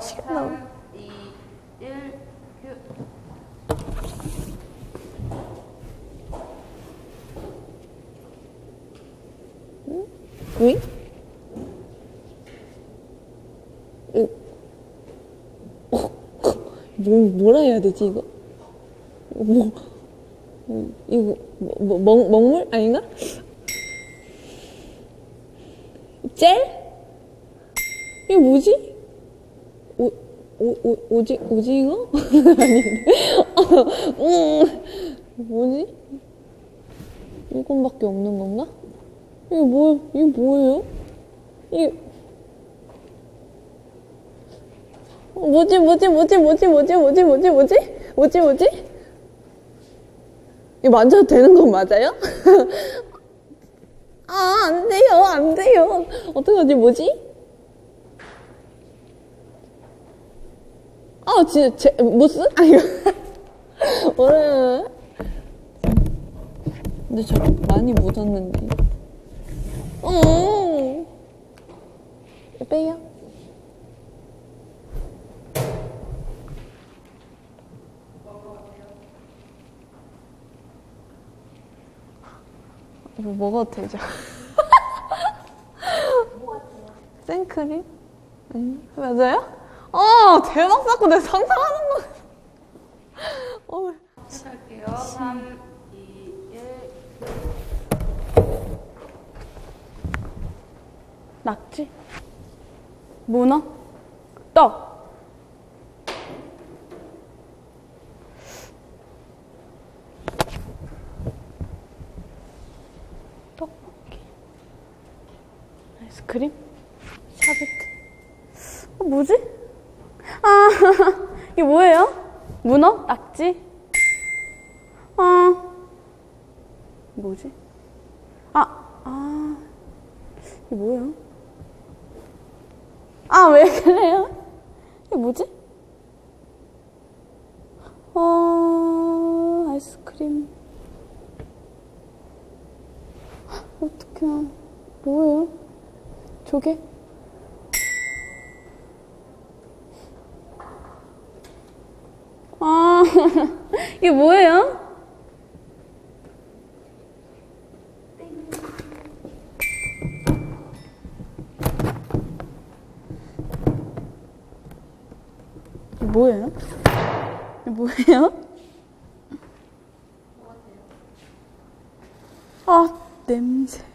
시간 너무- 3, 2, 1, 큐. 응? 응. 어, 뭐, 뭐라 해야 되지, 이거? 뭐, 음, 이거, 뭐, 뭐, 먹, 먹물? 아닌가? 젤? 이게 뭐지? 오, 오, 오지, 오징어? 아닌데? 음, 뭐지? 이건밖에 없는 건가? 이게 뭐, 이게 뭐예요? 이게. 뭐지, 뭐지, 뭐지, 뭐지, 뭐지, 뭐지, 뭐지, 뭐지? 뭐지, 뭐지? 이거 만져도 되는 건 맞아요? 아, 안 돼요, 안 돼요. 어떡하지, 뭐지? 아, 진짜, 제, 무슨? 아, 이거. 모르 근데 저 많이 묻었는데. 어. 빼요. 이거 먹어도 되죠? 생크림? 응, 맞아요? 어, 대박 사고 내 상상하는 거. 어, 시작할게요. 3, 2, 1. 낙지? 문어? 떡? 떡볶이 아이스크림? 샤베트 어, 뭐지? 아 이게 뭐예요? 문어? 낙지? 아 뭐지? 아, 아 이게 뭐예요? 아, 왜 그래요? 이게 뭐지? 어, 아이스크림. 어떡해. 뭐예요? 조개? 이게 뭐예요? 이게 뭐예요? 이게 뭐예요? 아, 냄새.